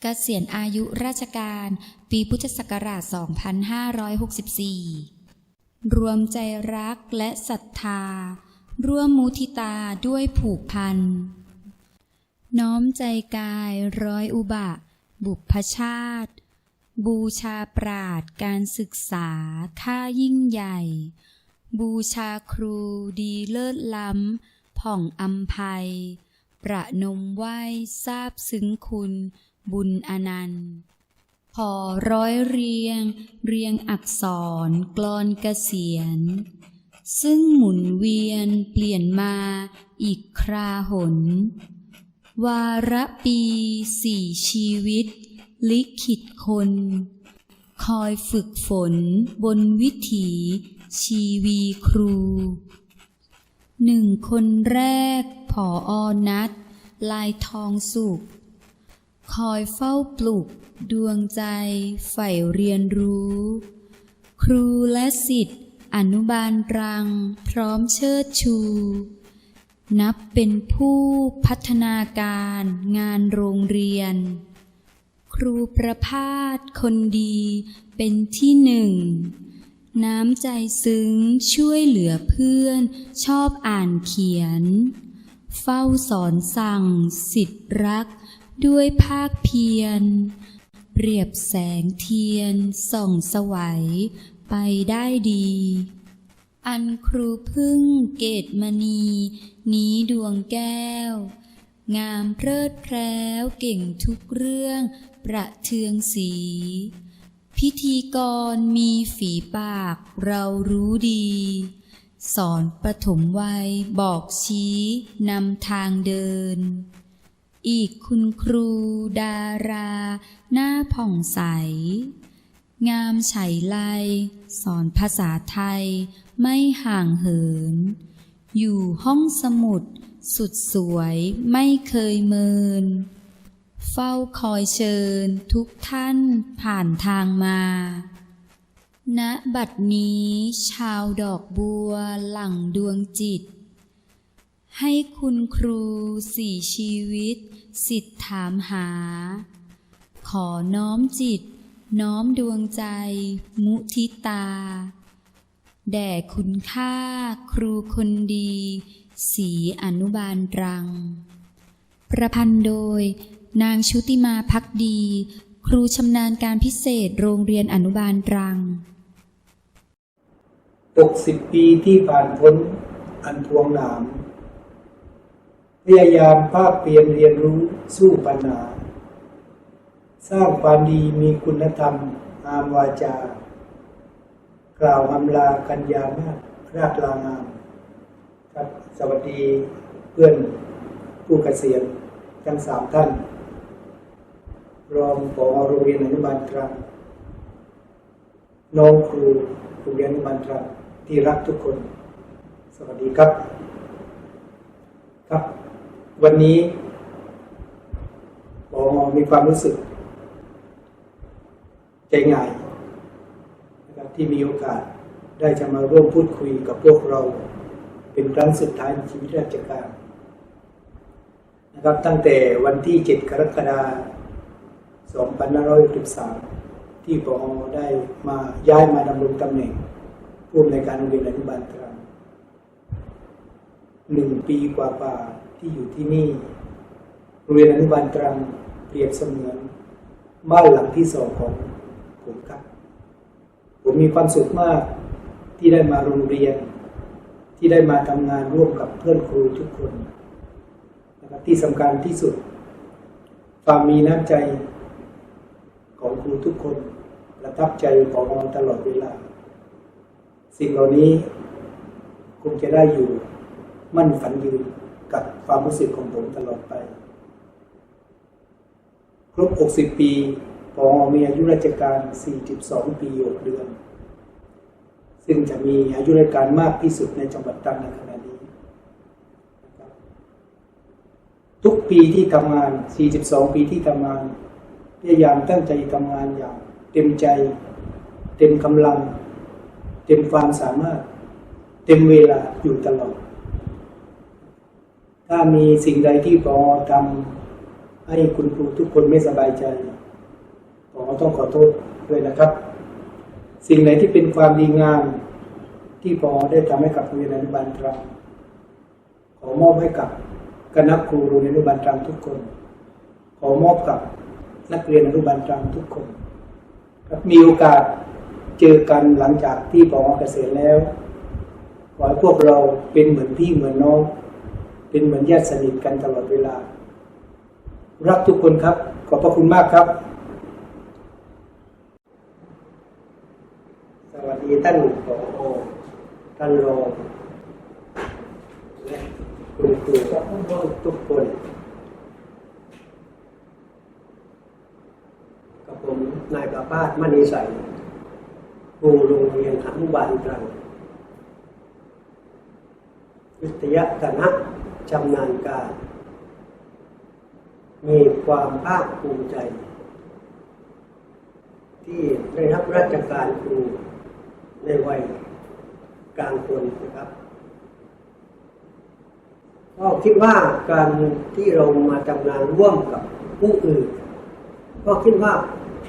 เกษียณอายุราชการ ปีพุทธศักราช 2564 รวมใจรักและศรัทธา ร่วมมุทิตาด้วยผูกพัน น้อมใจกายร้อยอุบะ บุพชาติ บูชาปราดการศึกษาค่ายิ่งใหญ่ บูชาครูดีเลิศล้ำ ผ่องอัมภัย ประนมไหว้ทราบซึ้งคุณ บุญอนันต์ พอร้อยเรียง เรียงอักษรกลอนเกษียณ ซึ่งหมุนเวียนเปลี่ยนมาอีกคราหน วาระปีสี่ชีวิต ลิขิตคน คอยฝึกฝนบนวิถีชีวีครูหนึ่งคนแรกผออนัดลายทองสุข คอยเฝ้าปลุกดวงใจใฝ่เรียนรู้ ครูและสิทธิ์อนุบาลรังพร้อมเชิดชู นับเป็นผู้พัฒนาการงานโรงเรียน ครูประพาสคนดีเป็นที่หนึ่ง น้ำใจซึ้งช่วยเหลือเพื่อนชอบอ่านเขียน เฝ้าสอนสั่งสิทธิรัก ด้วยภาคเพียร เปรียบแสงเทียนส่องสวัยไปได้ดี อันครูพึ่งเกตมณี นี้ดวงแก้ว งามเพลิดแพร้วเก่งทุกเรื่องประเทืองสี พิธีกรมีฝีปากเรารู้ดี สอนปฐมวัยบอกชี้นำทางเดิน อีกคุณครูดารา หน้าผ่องใส งามไฉไลสอนภาษาไทยไม่ห่างเหิน อยู่ห้องสมุด สุดสวยไม่เคยเมิน เฝ้าคอยเชิญทุกท่านผ่านทางมาณบัดนี้ชาวดอกบัวหลั่งดวงจิต ให้คุณครูสี่ชีวิต สิทธิ์ถามหา ขอน้อมจิต น้อมดวงใจ มุทิตา แด่คุณค่า ครูคนดี สีอนุบาลรัง ประพันธ์โดย นางชุติมาพักดี ครูชำนาญการพิเศษโรงเรียนอนุบาลตรัง60 ปีที่ผ่านพ้นอันพวงหนาม พยายามภาคเพียรเรียนรู้สู้ปัญหา สร้างความดีมีคุณธรรมอามวาจา กล่าวอำลากัญญานาราชลางามครับสวัสดีเพื่อนผู้เกษียณทั้งสามท่าน รองผอโรงเรียนอนุบาลตรังน้องครูโรงเรียนอนุบาลตรังที่รักทุกคน สวัสดีครับครับ วันนี้ผอมีความรู้สึกใจง่ายนะครับที่มีโอกาสได้จะมาร่วมพูดคุยกับพวกเรา เป็นครั้งสุดท้ายในชีวิตราชการนะครับตั้งแต่วันที่ 7 กรกฎาคม2563 ที่ปอได้มาย้ายมาดำรงตำแหน่งผู้อำนวยการโรงเรียนอนุบาลตรังหนึ่งปีกว่าๆ ที่อยู่ที่นี่โรงเรียนอนุบาลตรังเปรียบเสมือนบ้านหลังที่สองของผมครับ ผมมีความสุขมากที่ได้มาโรงเรียน ที่ได้มาทำงานร่วมกับเพื่อนครูทุกคนนะครับที่สำคัญที่สุดความมีน้ำใจของครูทุกคนประทับใจของเราตลอดเวลา สิ่งเหล่านี้คงจะได้อยู่มั่นฝันยืน ความรู้สึกของผมตลอดไป ครบ 60 ปีพอมีอายุราชการ 42 ปี6เดือน ซึ่งจะมีอายุราชการมากที่สุดในจังหวัดตรังในขณะนี้ ทุกปีที่ทำงาน 42 ปีที่ทำงานพยายามตั้งใจทำงานอย่างเต็มใจ เต็มกำลัง เต็มความสามารถ เต็มเวลาอยู่ตลอด ถ้ามีสิ่งใดที่พอทำให้คุณครูทุกคนไม่สบายใจขอต้องขอโทษเลยนะครับ สิ่งไหนที่เป็นความดีงามที่พอได้ทำให้กับโรงเรียนอนุบาลตรังขอมอบให้กับคณะครูโรงเรียนอนุบาลตรังทุกคน ขอมอบกับนักเรียนอนุบาลตรังทุกคนครับมีโอกาสเจอกันหลังจากที่พอเกษียณแล้วขอให้พวกเราเป็นเหมือนพี่เหมือนน้อง เป็นเหมือนญาติสนิทกันตลอดเวลา รักทุกคนครับ ขอบพระคุณมากครับ สวัสดีท่านผอท่านรองและคุณครูทุกคนกับผมนายประภาสมณีใสครูโรงเรียนอนุบาลตรัง วิทยาคณะชำนาญการ มีความภาคภูมิใจ ที่ได้รับราชการครูในวัยกลางคนนะครับก็คิดว่าการที่เรามาทำงานร่วมกับผู้อื่น ก็คิดว่า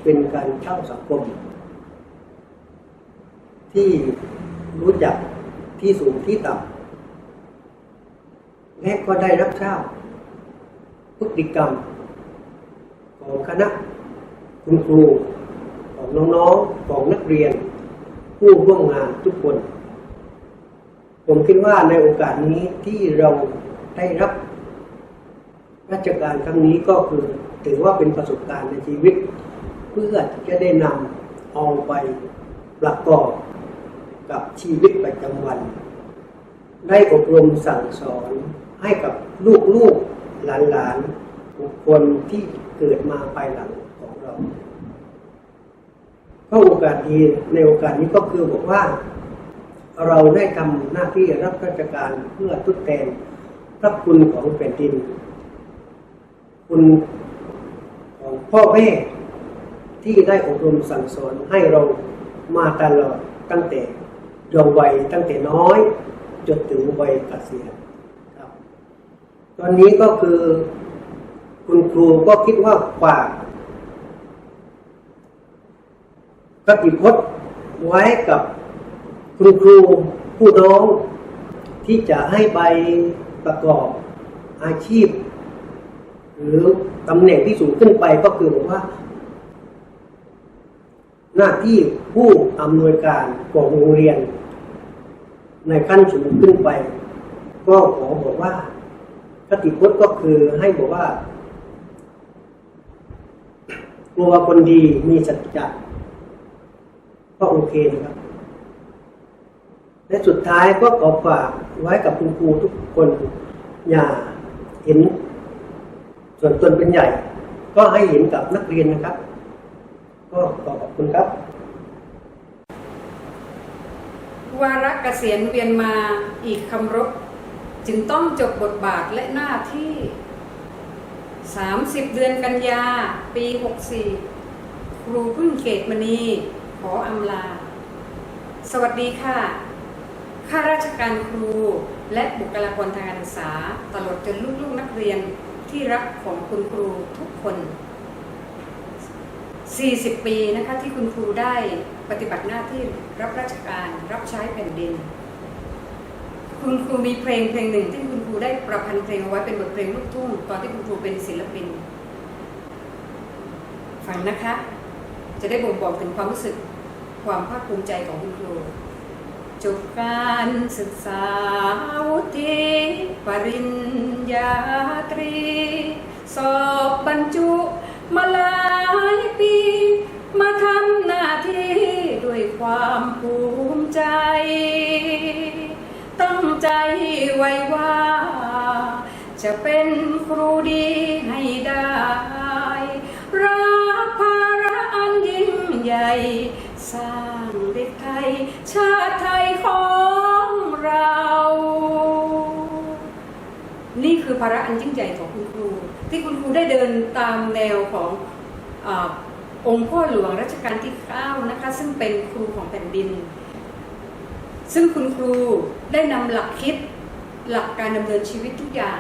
เป็นการเข้าสังคม ที่รู้จักที่สูงที่ต่ำ และก็ได้รับทราบพฤติกรรม ของคณะคุณครูของน้องๆของนักเรียน ผู้ร่วมงานทุกคน ผมคิดว่าในโอกาสนี้ที่เราได้รับราชการครั้งนี้ก็คือถือว่าเป็นประสบการณ์ในชีวิต เพื่อจะได้นำเอาไปประกอบกับชีวิตประจำวัน ได้อบรมสั่งสอน ให้กับลูกๆหลานๆบุคคลที่เกิดมาภายหลังของเราก็โอกาสดีในโอกาสนี้ก็คือบอกว่า เราได้ทำหน้าที่รับราชการเพื่อทดแทนพระคุณของแผ่นดิน คุณของพ่อแม่ที่ได้อบรมสั่งสอนให้เรามาตลอดตั้งแต่เยาว์วัยตั้งแต่น้อย จนถึงวัยเกษียณ ตอนนี้ก็คือคุณครูก็คิดว่าฝากปฏิพจน์ไว้กับคุณครูผู้น้องที่จะให้ใบประกอบอาชีพ หรือตำแหน่งที่สูงขึ้นไปก็คือบอกว่า หน้าที่ผู้อำนวยการของโรงเรียน ในขั้นสูงขึ้นไป ก็ขอบอกว่า ปฏิพจน์ก็คือให้บอกว่า กลัวคนดีมีสัจจะก็โอเคนะครับ และสุดท้ายก็ขอฝากไว้กับคุณครูทุกคน อย่าเห็น ส่วนตนเป็นใหญ่ ก็ให้เห็นกับนักเรียนนะครับ ก็ขอขอบคุณครับวาระเกษียณเวียนมาอีกคำรบ จึงต้องจบบทบาทและหน้าที่ 30 เดือนกันยา ปี 64 ครูพึ่งเกตมณี ขออำลา สวัสดีค่ะ ข้าราชการครูและบุคลากรทางการศึกษา ตลอดจนลูกๆนักเรียนที่รักของคุณครูทุกคน 40 ปีนะคะที่คุณครูได้ปฏิบัติหน้าที่รับราชการรับใช้แผ่นดิน คุณครูมีเพลงเพลงหนึ่งที่คุณครูได้ประพันธ์เพลงเอาไว้เป็นบทเพลงลูกทุ่งตอนที่คุณครูเป็นศิลปินฟังนะคะ จะได้บ่งบอกถึงความรู้สึกความภาคภูมิใจของคุณครูจบการศึกษาวุฒิปริญญาตรี สอบบรรจุมาหลายปี มาทำหน้าที่ด้วยความภูมิใจ ตั้งใจไว้ว่า จะเป็นครูดีให้ได้ รับภาระอันยิ่งใหญ่ สร้างเด็กไทย ชาติไทยของเรา นี่คือภาระอันยิ่งใหญ่ของคุณครู ที่คุณครูได้เดินตามแนวของอองค์พ่อหลวงรัชกาลที่ 9 นะคะ ซึ่งเป็นครูของแผ่นดิน ซึ่งคุณครูได้นำหลักคิดหลักการดำเนินชีวิตทุกอย่าง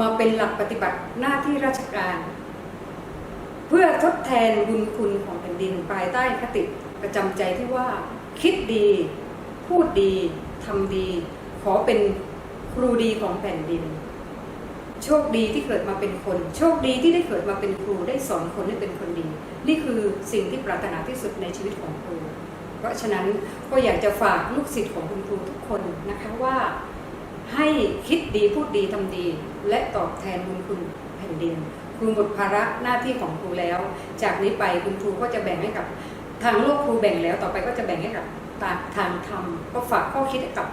มาเป็นหลักปฏิบัติหน้าที่ราชการ เพื่อทดแทนบุญคุณของแผ่นดินภายใต้คติประจำใจที่ว่า คิดดี พูดดีทำดี ขอเป็นครูดีของแผ่นดิน โชคดีที่เกิดมาเป็นคน โชคดีที่ได้เกิดมาเป็นครูได้สอนคนให้เป็นคนดี นี่คือสิ่งที่ปรารถนาที่สุดในชีวิตของครู ราะฉะนั้นก็อยากจะฝากลูกศิษย์ของคุณครูทุกคนนะคะว่าให้คิดดีพูดดีทำดี และตอบแทนบุญคุณแผ่นดินครูหมดภาระหน้าที่ของครูแล้ว จากนี้ไปคุณครูก็จะแบ่งให้กับทางโลกครูแบ่งแล้วต่อไปก็จะแบ่งให้กับทางทางธรรมก็ฝากข้อคิดให้กับ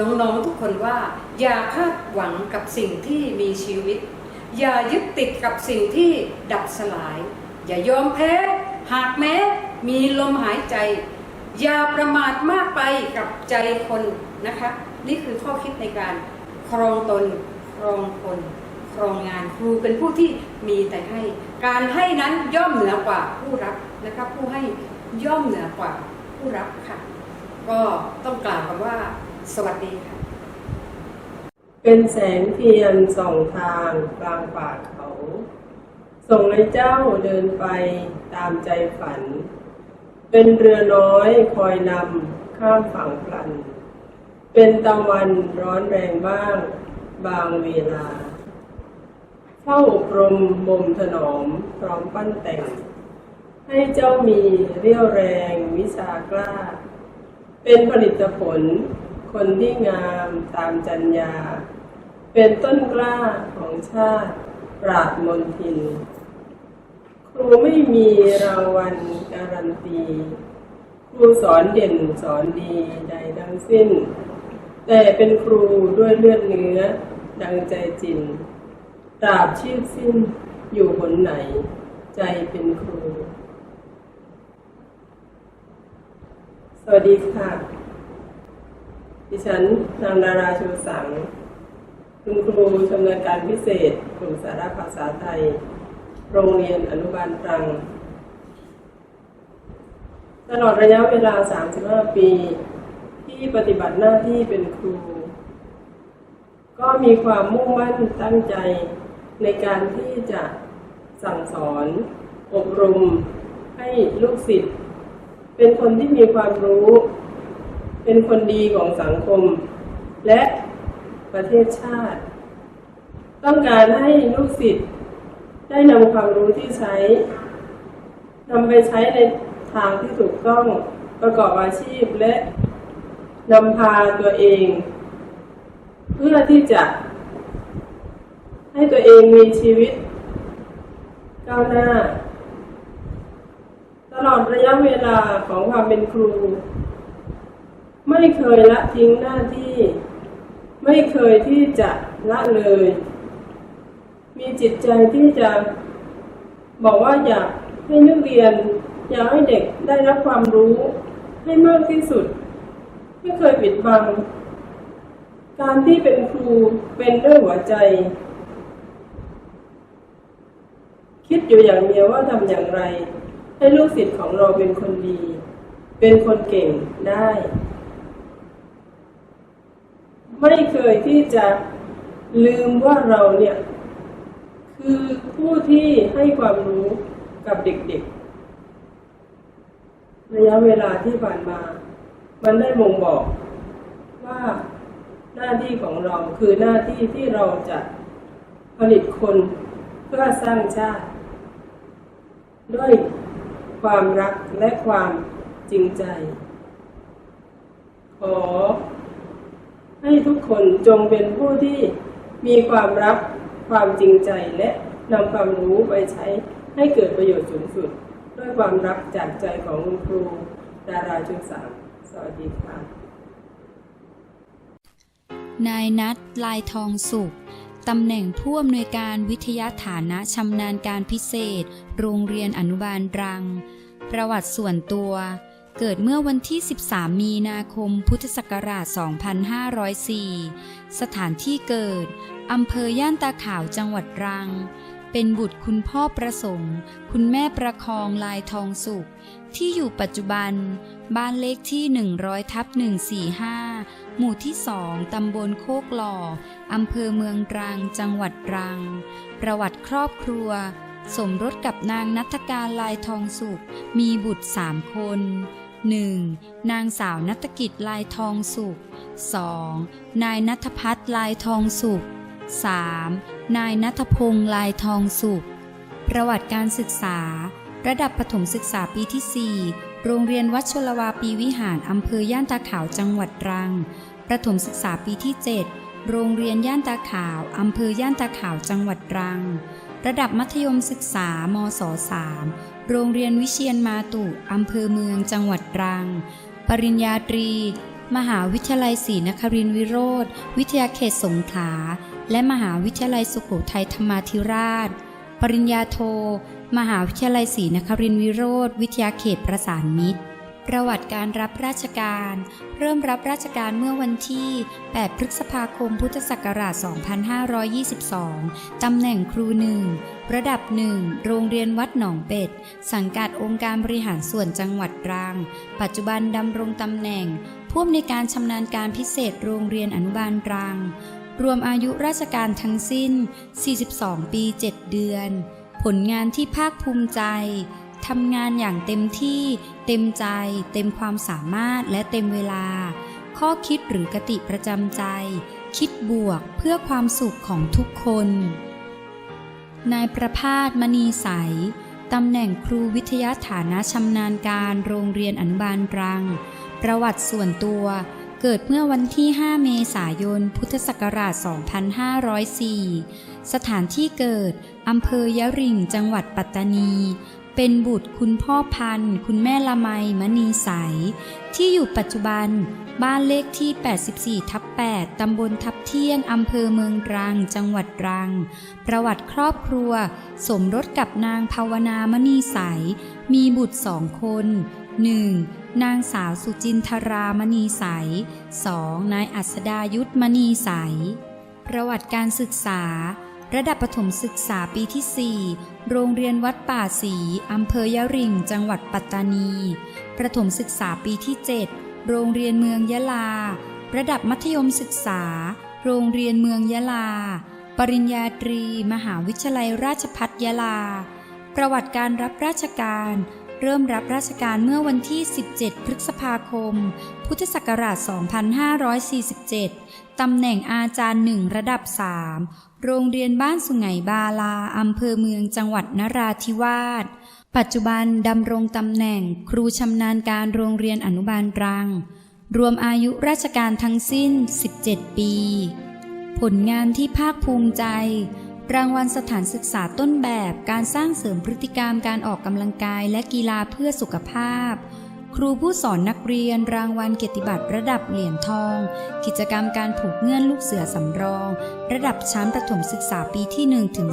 น้องๆทุกคนว่า อย่าคาดหวังกับสิ่งที่มีชีวิต อย่ายึดติดกับสิ่งที่ดับสลาย อย่ายอมแพ้ หากแม้มีลมหายใจ อย่าประมาทมากไปกับใจคนนะคะ นี่คือข้อคิดในการครองตนครองคนครองงานครูเป็นผู้ที่มีแต่ให้ การให้นั้นย่อมเหนือกว่าผู้รับนะคะผู้ให้ย่อมเหนือกว่าผู้รับค่ะ ก็ต้องกล่าวคำว่า สวัสดีค่ะ เป็นแสงเทียนสองทางกลางป่าเขา ส่งให้เจ้าเดินไปตามใจฝัน เป็นเรือน้อยคอยนำข้ามฝั่งพลัน เป็นตะวันร้อนแรงบ้าง บางเวลาเข้าอบรมบ่มถนอมพร้อมปั้นแต่ง ให้เจ้ามีเรี่ยวแรงวิชากล้า เป็นผลิตผล คนที่งามตามจัญญา เป็นต้นกล้าของชาติปราดมนทิน ครูไม่มีรางวัลการันตี ครูสอนเด่นสอนดีใดทั้งสิ้น แต่เป็นครูด้วยเลือดเนื้อ ดังใจจินตราบชีพสิ้นอยู่หนไหน ใจเป็นครู สวัสดีค่ะ ดิฉันนางดาราชูสัง คุณครูชำนาญการพิเศษกลุ่มสาระภาษาไทย โรงเรียนอนุบาลตรัง ตลอดระยะเวลา 35 ปี ที่ปฏิบัติหน้าที่เป็นครู ก็มีความมุ่งมั่นตั้งใจในการที่จะสั่งสอน อบรมให้ลูกศิษย์ เป็นคนที่มีความรู้ เป็นคนดีของสังคม และประเทศชาติ ต้องการให้ลูกศิษย์ ได้นำความรู้ที่ใช้นำไปใช้ในทางที่ถูกต้องประกอบอาชีพและนำพาตัวเอง เพื่อที่จะให้ตัวเองมีชีวิตก้าวหน้า ตลอดระยะเวลาของความเป็นครู ไม่เคยละทิ้งหน้าที่ ไม่เคยที่จะละเลย มีจิตใจที่จะบอกว่าอยากให้นักเรียน อยากให้เด็กได้รับความรู้ให้มากที่สุด ไม่เคยปิดบัง การที่เป็นครูเป็นด้วยหัวใจ คิดอยู่อย่างเดียวว่าทำอย่างไร ให้ลูกศิษย์ของเราเป็นคนดี เป็นคนเก่งได้ ไม่เคยที่จะลืมว่าเราเนี่ย คือผู้ที่ให้ความรู้กับเด็กๆ ระยะเวลาที่ผ่านมา มันได้บ่งบอกว่าหน้าที่ของเราคือหน้าที่ที่เราจะผลิตคนเพื่อสร้างชาติ ด้วยความรักและความจริงใจ ขอให้ทุกคนจงเป็นผู้ที่มีความรัก ความจริงใจและนำความรู้ไปใช้ให้เกิดประโยชน์สูงสุด ด้วยความรักจากใจของคุณครู ดาราชุสามสวัสดีค่ะ นายนัทลายทองสุขตำแหน่งผู้อำนวยการวิทยาฐานะชำนาญการพิเศษ โรงเรียนอนุบาลรัง ประวัติส่วนตัว เกิดเมื่อวันที่ 13 มีนาคม พุทธศักราช 2504 สถานที่เกิด อำเภอย่านตาขาวจังหวัดรัง เป็นบุตรคุณพ่อประสงค์ คุณแม่ประคองลายทองสุข ที่อยู่ปัจจุบัน บ้านเลขที่ 100ทับ145 หมู่ที่สองตำบลโคกหล่ออำเภอเมืองรัง จังหวัดรัง ประวัติครอบครัว สมรสกับนางนัฐการลายทองสุข มีบุตรสามคน 1. นางสาวนัฐกิจลายทองสุข 2. นายนัทพัฒน์ลายทองสุข 3. นายนัทพงษ์ลายทองสุข ประวัติการศึกษา ระดับประถมศึกษาปีที่ 4 โรงเรียนวัดชลวาปีวิหารอำเภอย่านตาขาวจังหวัดตรัง ประถมศึกษาปีที่ 7 โรงเรียนย่านตาขาวอำเภอย่านตาขาวจังหวัดตรัง ระดับมัธยมศึกษามศ3โรงเรียนวิเชียนมาตุอำเภอเมืองจังหวัดตรัง ปริญญาตรี มหาวิทยาลัยศรีนครินทรวิโรธ วิทยาเขตสงขลา และมหาวิทยาลัยสุโขทัยธรรมาธิราช ปริญญาโท มหาวิทยาลัยศรีนครินทรวิโรธวิทยาเขตประสานมิตร ประวัติการรับราชการ เริ่มรับราชการเมื่อวันที่ 8 พฤษภาคม พุทธศักราช 2522 ตำแหน่งครูหนึ่ง ระดับหนึ่ง โรงเรียนวัดหนองเป็ด สังกัดองค์การบริหารส่วนจังหวัดตรัง ปัจจุบันดำรงตำแหน่งผู้อำนวยการชำนาญการพิเศษโรงเรียนอนุบาลตรัง รวมอายุราชการทั้งสิ้น 42 ปี 7 เดือน ผลงานที่ภาคภูมิใจ ทำงานอย่างเต็มที่ เต็มใจ เต็มความสามารถและเต็มเวลา ข้อคิดหรือกติประจำใจ คิดบวกเพื่อความสุขของทุกคน นายประพาสมณีใสตำแหน่งครูวิทยาฐานะชำนาญการโรงเรียนอนุบาลรัง ประวัติส่วนตัว เกิดเมื่อวันที่ 5 เมษายน พุทธศักราช 2504 สถานที่เกิด อำเภอยะริง จังหวัดปัตตานี เป็นบุตรคุณพ่อพันธ์ คุณแม่ละไมมณีใส ที่อยู่ปัจจุบัน บ้านเลขที่ 84 ทับ 8 ตำบลทับเที่ยง อำเภอเมืองรัง จังหวัดรัง ประวัติครอบครัว สมรสกับนางภาวนามณีใส มีบุตรสองคน 1. นางสาวสุจินทรามณีใส 2. นายอัสดายุทธมณีใส ประวัติการศึกษา ระดับประถมศึกษาปีที่ 4 โรงเรียนวัดป่าศรีอำเภอยะริง จังหวัดปัตตานี ประถมศึกษาปีที่ 7 โรงเรียนเมืองยะลา ระดับมัธยมศึกษา โรงเรียนเมืองยะลา ปริญญาตรี มหาวิทยาลัยราชภัฏยะลา ประวัติการรับราชการ เริ่มรับราชการเมื่อวันที่ 17 พฤษภาคม พุทธศักราช 2547 ตำแหน่งอาจารย์หนึ่งระดับ 3 โรงเรียนบ้านสุไหงบาลา อำเภอเมืองจังหวัดนราธิวาส ปัจจุบันดำรงตำแหน่งครูชำนาญการโรงเรียนอนุบาลตรัง รวมอายุราชการทั้งสิ้น 17 ปี ผลงานที่ภาคภูมิใจ รางวัลสถานศึกษาต้นแบบการสร้างเสริมพฤติกรรมการออกกำลังกายและกีฬาเพื่อสุขภาพ ครูผู้สอนนักเรียนรางวัลเกียรติบัตรระดับเหรียญทอง กิจกรรมการผูกเงื่อนลูกเสือสำรอง ระดับชั้นประถมศึกษาปีที่1ถึง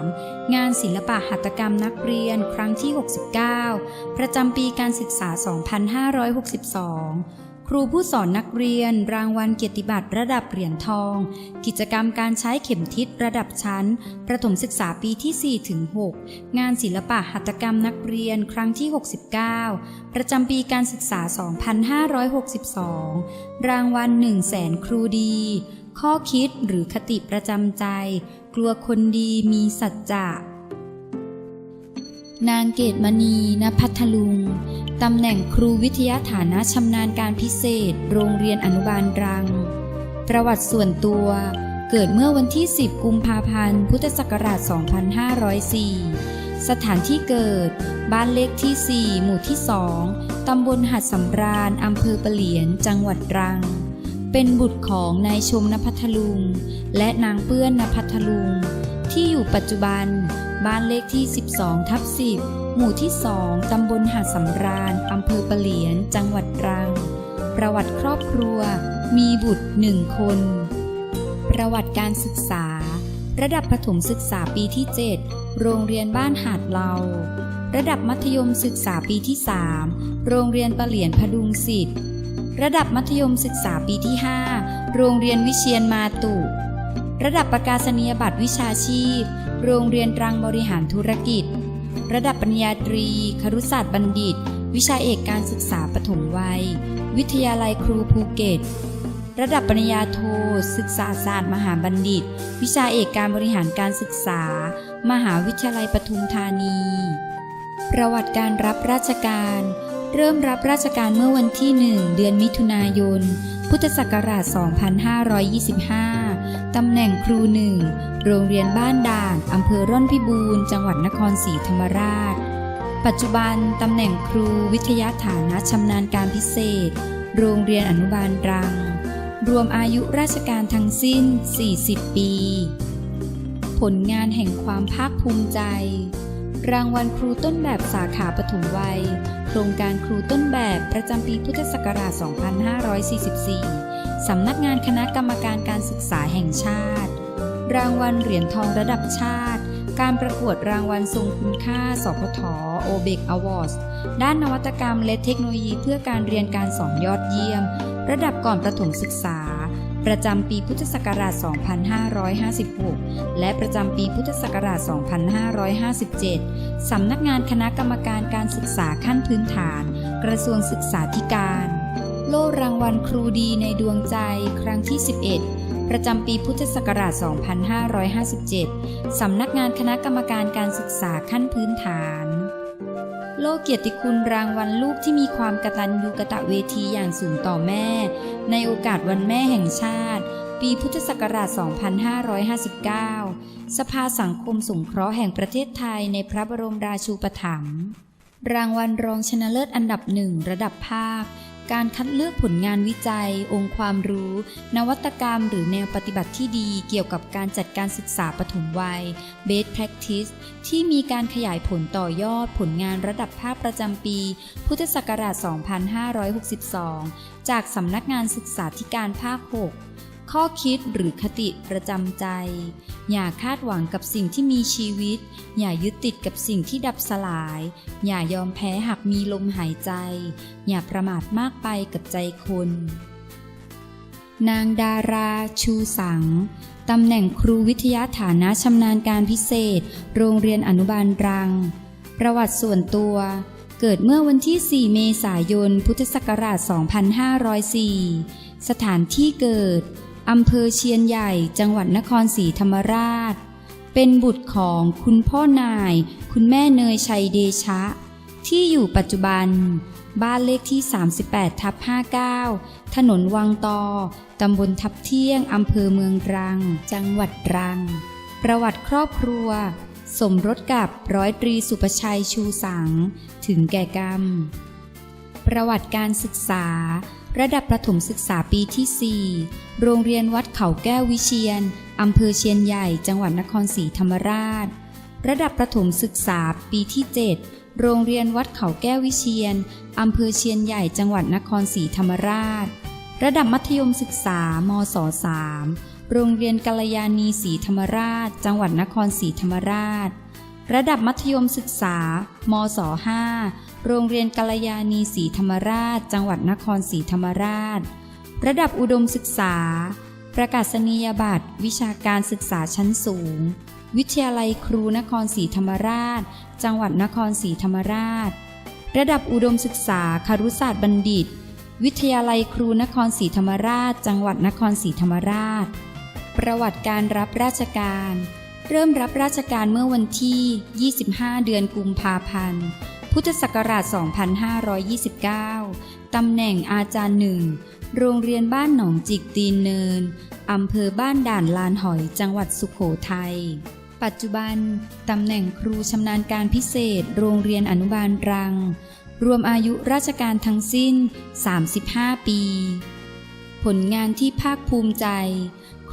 3งานศิลปะหัตถกรรมนักเรียนครั้งที่ 69 ประจำปีการศึกษา 2562 ครูผู้สอนนักเรียน รางวัลเกียรติบัตรระดับเหรียญทอง กิจกรรมการใช้เข็มทิศระดับชั้น ประถมศึกษาปีที่ 4 ถึง 6 งานศิลปะหัตถกรรมนักเรียนครั้งที่ 69 ประจำปีการศึกษา 2562 รางวัล 1 0 0 0 0แสนครูดี ข้อคิดหรือคติประจำใจ กลัวคนดีมีสัจจะ นางเกตมณีณพัทลุง ตำแหน่งครูวิทยาฐานะชำนาญการพิเศษ โรงเรียนอนุบาลรัง ประวัติส่วนตัว เกิดเมื่อวันที่ 10 กุมภาพันธ์ พุทธศักราช 2504 สถานที่เกิด บ้านเลขที่ 4 หมู่ที่ 2 ตำบลหัดสำราญ อำเภอปะเหลียน จังหวัดรัง เป็นบุตรของนายชมนพัทลุง และนางเปื้อนนพัทลุง ที่อยู่ปัจจุบัน บ้านเลขที่ 12 ทับ 10 หมู่ที่ 2 ตำบลหาดสำราญ อำเภอปะเหลียน จังหวัดตรัง ประวัติครอบครัว มีบุตรหนึ่งคน ประวัติการศึกษา ระดับประถมศึกษาปีที่ 7 โรงเรียนบ้านหาดเลาระดับมัธยมศึกษาปีที่ 3 โรงเรียนปะเหลียนพดุงสิทธิ์ ระดับมัธยมศึกษาปีที่ 5 โรงเรียนวิเชียนมาตุ ระดับประกาศนียบัตรวิชาชีพ โรงเรียนตรังบริหารธุรกิจ ระดับปริญญาตรี ครุศาสตร์บัณฑิต วิชาเอกการศึกษาปฐมวัย วิทยาลัยครูภูเก็ต ระดับปริญญาโท ศึกษาศาสตร์มหาบัณฑิต วิชาเอกการบริหารการศึกษา มหาวิทยาลัยปทุมธานี ประวัติการรับราชการ เริ่มรับราชการเมื่อวันที่ 1 เดือนมิถุนายน พุทธศักราช 2525 ตำแหน่งครูหนึ่ง โรงเรียนบ้านด่านอำเภอร่อนพิบูรณ์ จังหวัดนครศรีธรรมราช ปัจจุบันตำแหน่งครูวิทยาฐานะชำนาญการพิเศษ โรงเรียนอนุบาลรัง รวมอายุราชการทั้งสิ้น 40 ปี ผลงานแห่งความภาคภูมิใจ รางวัลครูต้นแบบสาขาปฐมวัย โครงการครูต้นแบบประจำปีพุทธศักราช 2544 สำนักงานคณะกรรมการการศึกษาแห่งชาติ รางวัลเหรียญทองระดับชาติ การประกวดรางวัลทรงคุณค่า สพทโอเบกอวอร์ดด้านนวัตกรรมและเทคโนโลยีเพื่อการเรียนการสอนยอดเยี่ยม ระดับก่อนประถมศึกษา ประจำปีพุทธศักราช 2556 และประจำปีพุทธศักราช 2557 สำนักงานคณะกรรมการการศึกษาขั้นพื้นฐาน กระทรวงศึกษาธิการ โล่รางวัลครูดีในดวงใจครั้งที่ 11 ประจำปีพุทธศักราช 2557 สำนักงานคณะกรรมการการศึกษาขั้นพื้นฐาน โลกเกียรติคุณรางวัลลูกที่มีความกตัญญูกะตะเวทีอย่างสูงต่อแม่ ในโอกาสวันแม่แห่งชาติ ปีพุทธศักราช 2559 สภาสังคมสงเคราะห์แห่งประเทศไทยในพระบรมราชูปถัมภ์รางวัลรองชนะเลิศอันดับหนึ่งระดับภาค การคัดเลือกผลงานวิจัย องค์ความรู้ นวัตกรรม หรือแนวปฏิบัติที่ดีเกี่ยวกับการจัดการศึกษาปฐมวัย Best Practice ที่มีการขยายผลต่อยอดผลงานระดับภาคประจำปี พุทธศักราช 2562 จากสำนักงานศึกษาธิการภาค 6 ข้อคิดหรือคติประจำใจ อย่าคาดหวังกับสิ่งที่มีชีวิต อย่ายึดติดกับสิ่งที่ดับสลาย อย่ายอมแพ้หากมีลมหายใจ อย่าประมาทมากไปกับใจคน นางดาราชูสังตำแหน่งครูวิทยาฐานะชำนาญการพิเศษ โรงเรียนอนุบาลรัง ประวัติส่วนตัว เกิดเมื่อวันที่ 4 เมษายน พุทธศักราช 2504 สถานที่เกิด อำเภอเชียนใหญ่จังหวัดนครศรีธรรมราช เป็นบุตรของคุณพ่อนาย คุณแม่เนยชัยเดชะ ที่อยู่ปัจจุบัน บ้านเลขที่ 38ทับ59 ถนนวังตอ ตำบลทับเที่ยง อำเภอเมืองรัง จังหวัดรัง ประวัติครอบครัว สมรสกับร้อยตรีสุประชัยชูสัง ถึงแก่กรรม ประวัติการศึกษา ระดับประถมศึกษาปีที่ 4 โรงเรียนวัดเขาแก้ววิเชียน อำเภอเชียนใหญ่ จังหวัดนครศรีธรรมราช ระดับประถมศึกษาปีที่ 7 โรงเรียนวัดเขาแก้ววิเชียน อำเภอเชียนใหญ่ จังหวัดนครศรีธรรมราช ระดับมัธยมศึกษามศ3โรงเรียนกัลยาณีศรีธรรมราช จังหวัดนครศรีธรรมราช ระดับมัธยมศึกษามศ5 โรงเรียนกัลยาณีศรีธรรมราช จังหวัดนครศรีธรรมราช ระดับอุดมศึกษา ประกาศนียบัตร วิชาการศึกษาชั้นสูง วิทยาลัยครูนครศรีธรรมราช จังหวัดนครศรีธรรมราช ระดับอุดมศึกษาคารุศาสตร์บัณฑิต วิทยาลัยครูนครศรีธรรมราช จังหวัดนครศรีธรรมราช ประวัติการรับราชการ เริ่มรับราชการเมื่อวันที่ 25 เดือนกุมภาพันธ์ พุทธศักราช 2529 ตำแหน่งอาจารย์หนึ่ง โรงเรียนบ้านหนองจิกตีนเนิน อำเภอบ้านด่านลานหอยจังหวัดสุขโขทัย ปัจจุบัน ตำแหน่งครูชำนาญการพิเศษ โรงเรียนอนุบาลรัง รวมอายุราชการทั้งสิ้น 35 ปี ผลงานที่ภาคภูมิใจ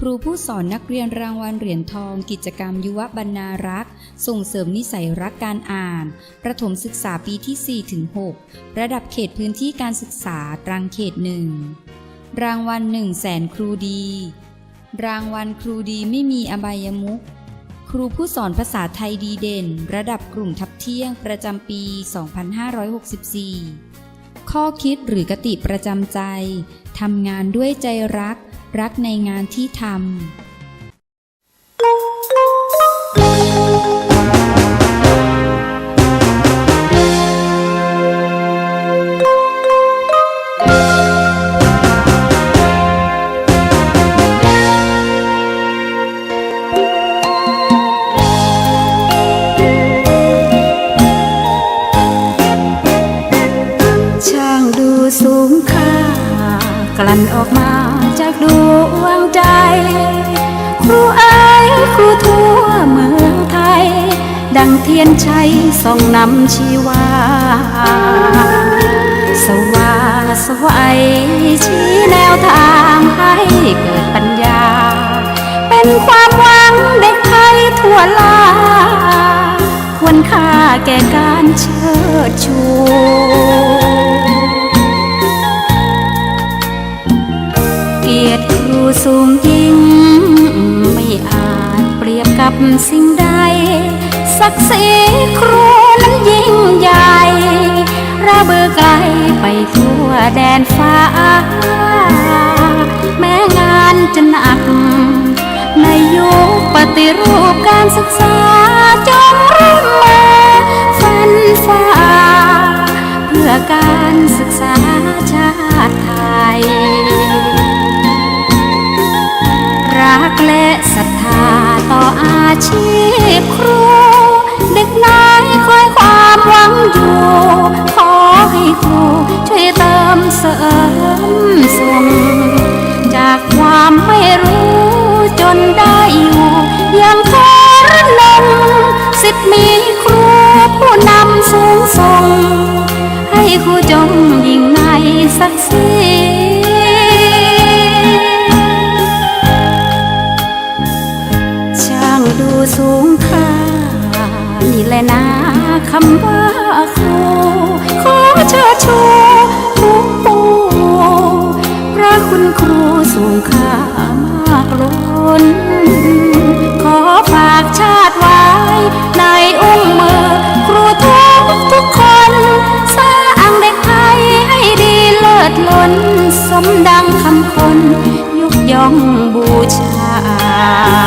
ครูผู้สอนนักเรียนรางวัลเหรียญทอง กิจกรรมยุวบรรณารักษ์ ส่งเสริมนิสัยรักการอ่าน ประถมศึกษาปีที่4ถึง6ระดับเขตพื้นที่การศึกษาตรังเขตหนึ่งรางวัล1 0 0 0 0แสนครูดี รางวัลครูดีไม่มีอบายมุขครูผู้สอนภาษาไทยดีเด่น ระดับกลุ่มทับเที่ยงประจำปี 2564 ข้อคิดหรือกติประจำใจ ทำงานด้วยใจรัก รักในงานที่ทำกลั่นออกมา จากดวงใจ ครูเอ้ยครูทั่วเมืองไทย ดังเทียนชัยส่องนำชีวา สว่างสวัยชี้แนวทางให้เกิดปัญญา เป็นความหวังเด็กไทยทั่วลา ควรค่าแก่การเชิดชู สูงยิ่ง ไม่อาจเปรียบกับสิ่งใด ศักดิ์ศรีครูนั้นยิ่งใหญ่ระเบือไกลไปทั่วแดนฟ้า แม้งานจะหนัก ในยุคปฏิรูปการศึกษาจงร สูงค่า นี่แหละนะคำว่าครูขอเชิดชูทุกปูพระคุณครูสูงค่ามากล้น ขอฝากชาติไว้ในอุ้งมือครูทุกทุกคน สร้างเด็กไทยให้ดีเลิศล้น สมดังคำคน ยกย่องบูชา